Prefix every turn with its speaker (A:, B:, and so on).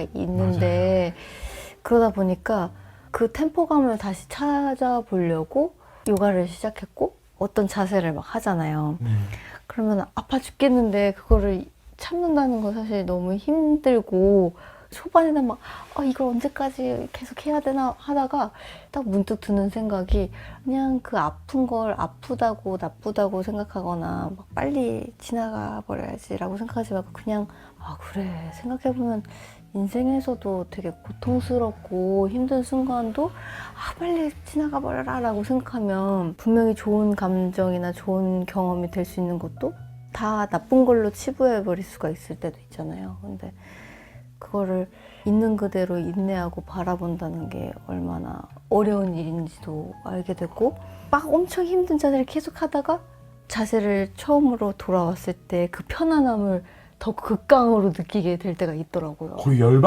A: 있는데 그러다 보니까 그 템포감을 다시 찾아보려고 요가를 시작했고 어떤 자세를 막 하잖아요.
B: 네.
A: 그러면 아파 죽겠는데 그거를 참는다는 건 사실 너무 힘들고 초반에는 막 아, 이걸 언제까지 계속 해야 되나 하다가 딱 문득 드는 생각이 그냥 그 아픈 걸 아프다고 나쁘다고 생각하거나 막 빨리 지나가 버려야지라고 생각하지 말고 그냥 아 그래 생각해보면 인생에서도 되게 고통스럽고 힘든 순간도 아 빨리 지나가 버려라 라고 생각하면 분명히 좋은 감정이나 좋은 경험이 될 수 있는 것도 다 나쁜 걸로 치부해 버릴 수가 있을 때도 있잖아요. 근데 그거를 있는 그대로 인내하고 바라본다는 게 얼마나 어려운 일인지도 알게 되고 막 엄청 힘든 자세를 계속 하다가 자세를 처음으로 돌아왔을 때 그 편안함을 더 극강으로 느끼게 될 때가 있더라고요.
B: 거의 열받